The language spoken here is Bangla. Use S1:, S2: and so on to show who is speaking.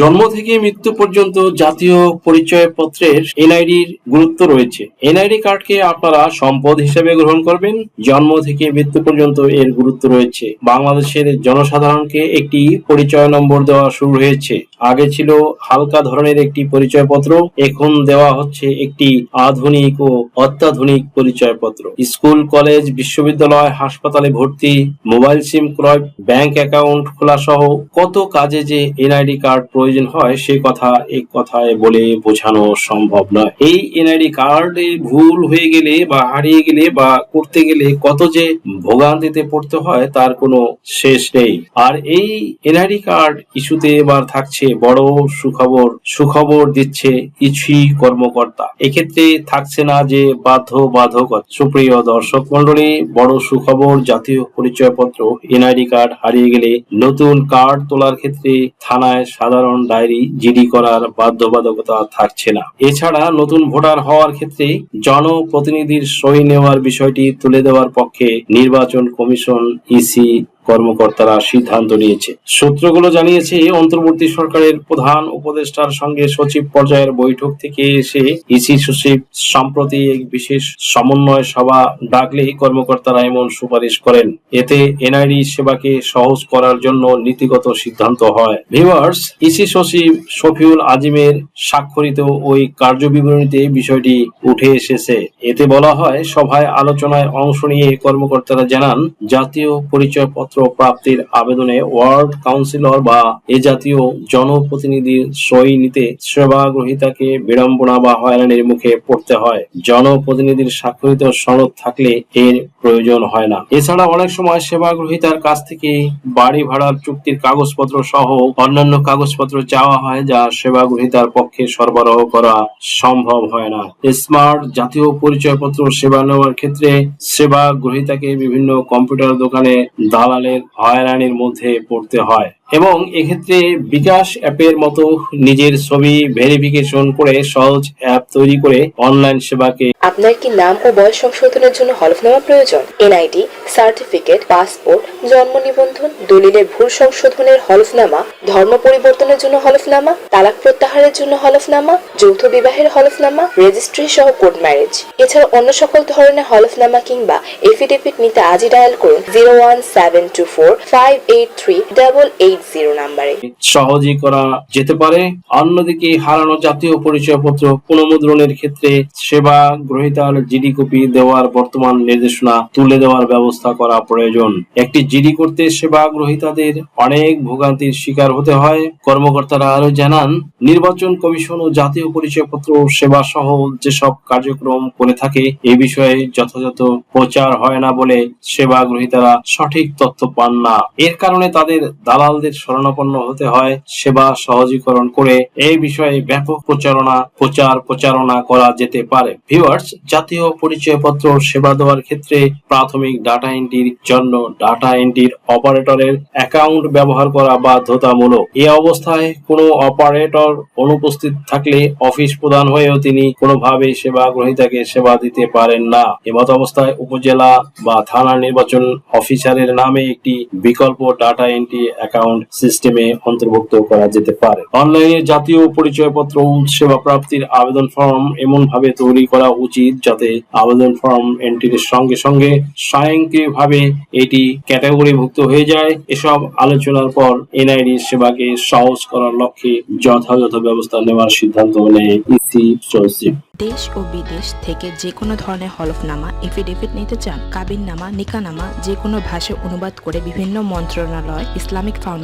S1: জন্ম থেকে মৃত্যু পর্যন্ত জাতীয় পরিচয় পত্রের এনআইডির গুরুত্ব রয়েছে। এনআইডি কার্ডকে আপনারা সম্পদ হিসেবে গ্রহণ করবেন। জন্ম থেকে মৃত্যু পর্যন্ত এর গুরুত্ব রয়েছে। বাংলাদেশের জনসাধারণকে একটি পরিচয় নম্বর দেওয়া শুরু হয়েছে। আগে ছিল হালকা ধরনের একটি পরিচয়পত্র, এখন দেওয়া হচ্ছে একটি আধুনিক ও অত্যাধুনিক পরিচয়পত্র। স্কুল, কলেজ, বিশ্ববিদ্যালয়, হাসপাতালে ভর্তি, মোবাইল সিম ক্রয়, ব্যাংক অ্যাকাউন্ট খোলা সহ কত কাজে যে এনআইডি কার্ড হয়, সে কথা এক কথায় বলে বোঝানো সম্ভব নয়। এই এনআইডি কার্ডে ভুল হয়ে গেলে বা হারিয়ে গেলে বা করতে গেলে কত যে ভোগান্তিতে পড়তে হয়, তার কোনো শেষ নেই। আর এই এনআইডি কার্ড ইস্যুতে এবার থাকছে বড় সুখবর সুখবর দিচ্ছে ইসি কর্মকর্তা। এক্ষেত্রে থাকছে না যে বাধ্য বাধক সুপ্রিয় দর্শক মন্ডলী বড় সুখবর, জাতীয় পরিচয়পত্র এনআইডি কার্ড হারিয়ে গেলে নতুন কার্ড তোলার ক্ষেত্রে থানায় সাধারণ ডায়েরি, জিডি করার বাধ্যবাধকতা থাকছে না। এছাড়া নতুন ভোটার হওয়ার ক্ষেত্রে জনপ্রতিনিধির সই নেওয়ার বিষয়টি তুলে দেওয়ার পক্ষে নির্বাচন কমিশন, ইসি কর্মকর্তারা সিদ্ধান্ত নিয়েছে। সূত্রগুলো জানিয়েছে অন্তর্বর্তী সরকারের প্রধান উপদেষ্টার সঙ্গে সচিব পর্যায়ের বৈঠক থেকে এসে ইসি সচিব সম্প্রতি এক বিশেষ সমন্বয় সভা ডাকলে কর্মকর্তারা এমন সুপারিশ করেন। এতে এনআইডি সেবাকে সহজ করার জন্য নীতিগত সিদ্ধান্ত হয়। ভিভার্স ইসি সচিব শফিউল আজিমের স্বাক্ষরিত ওই কার্যবিবরণীতে বিষয়টি উঠে এসেছে। এতে বলা হয়, সভায় আলোচনায় অংশ নিয়ে কর্মকর্তারা জানান, জাতীয় পরিচয়পত্র প্রাপ্তির আবেদনে ওয়ার্ড কাউন্সিলর বা এ জাতীয় জনপ্রতিনিধির সই নিতে সেবা গ্রহীতাকে বিড়ম্বনা বা হয়রানির মুখে পড়তে হয়। জনপ্রতিনিধির স্বাক্ষরিত সনদ থাকলে এর প্রয়োজন হয় না। এছাড়া অনেক সময় সেবা গ্রহীতার কাছ থেকে বাড়ি ভাড়ার চুক্তির কাগজপত্র সহ অন্যান্য কাগজপত্র চাওয়া হয় যা সেবা গ্রহীতার পক্ষে সরবরাহ করা সম্ভব হয় না। স্মার্ট জাতীয় পরিচয়পত্র সেবা নেওয়ার ক্ষেত্রে সেবা গ্রহীতাকে বিভিন্ন কম্পিউটার দোকানে দালালের হয়রানির মধ্যে পড়তে হয়। এবং এক্ষেত্রে বিকাশ অ্যাপের মতো নিজের ছবি ভেরিফিকেশন করে সহজ অ্যাপ তৈরি করে অনলাইন সেবাকে
S2: আপনার কি নাম ও বয়স সংশোধনের জন্য হলফনামা প্রয়োজন? এনআইডি সার্টিফিকেট পাসপোর্ট জন্ম নিবন্ধন দলিলের ভুল সংশোধনের হলফনামা, ধর্ম পরিবর্তনের জন্য হলফনামা, তালাক প্রত্যাহারের জন্য হলফনামা, যৌথ বিবাহের হলফনামা রেজিস্ট্রি সহ কোর্ট ম্যারেজ এছাড়া অন্য সকল ধরনের হলফনামা কিংবা এফিডেভিট নিতে আজই ডায়াল করুন zero one seven two four five eight three double eight zero নাম্বারে।
S1: সহজই করা যেতে পারে। অন্যদিকে হারানো জাতীয় পরিচয়পত্র পুনঃমুদ্রণের ক্ষেত্রে সেবা গ্রহীতার জিডি কপি দেওয়ার বর্তমান নির্দেশনা তুলে দেওয়ার ব্যবস্থা করা প্রয়োজন। একটি জিডি করতে সেবা গ্রহীতাদের অনেক ভোগান্তির শিকার হতে হয়। কর্মকর্তারা আরও জানান, নির্বাচন কমিশন ও জাতীয় পরিচয়পত্র সেবা সহ যেসব কার্যক্রম করে থাকে, এ বিষয়ে যথাযথ প্রচার হয় না বলে সেবা গ্রহীতারা সঠিক তথ্য পান না। এর কারণে তাদের দালালদের শরণাপন্ন হতে হয়, সেবা সহজীকরণ করে এই বিষয়ে ব্যাপক প্রচারণা, প্রচার প্রচারণা করা যেতে পারে। ভিউয়ার্স জাতীয় পরিচয়পত্র সেবা দেওয়ার ক্ষেত্রে প্রাথমিক ডাটা এন্ট্রির জন্য ডাটা এন্ট্রির অপারেটরের অ্যাকাউন্ট ব্যবহার করা বাধ্যতামূলক। এ অবস্থায় কোনো অপারেটর অনুপস্থিত থাকলে অফিস প্রদান হয়েও তিনি কোনোভাবে সেবা গ্রহীতাকে সেবা দিতে পারেন না। এমত অবস্থায় উপজেলা বা থানা নির্বাচন অফিসারের নামে একটি বিকল্প ডাটা এন্ট্রি অ্যাকাউন্ট সিস্টেমে অন্তর্ভুক্ত করা যেতে পারে। অনলাইনে জাতীয় পরিচয়পত্র সেবা প্রাপ্তির আবেদন ফর্ম এমন ভাবে তৈরি করা উচিত যাতে আবেদন ফর্ম এন্ট্রির সঙ্গে সঙ্গে স্বয়ংক্রিয়ভাবে এটি ক্যাটাগরিভুক্ত হয়ে যায়। এসব আলোচনার পর এনআইডি সেবাকে সহজ করার লক্ষ্যে যথাযথ ব্যবস্থা নেওয়ার সিদ্ধান্ত নেয় ইসি সচিব।
S3: দেশ ও বিদেশ থেকে যে কোনো ধরনের হলফনামা এফিডেভিট নিতে চান, কাবিননামা, নিকানামা, যে কোনো ভাষায় অনুবাদ করে বিভিন্ন মন্ত্রণালয়, ইসলামিক ফাউন্ডেশন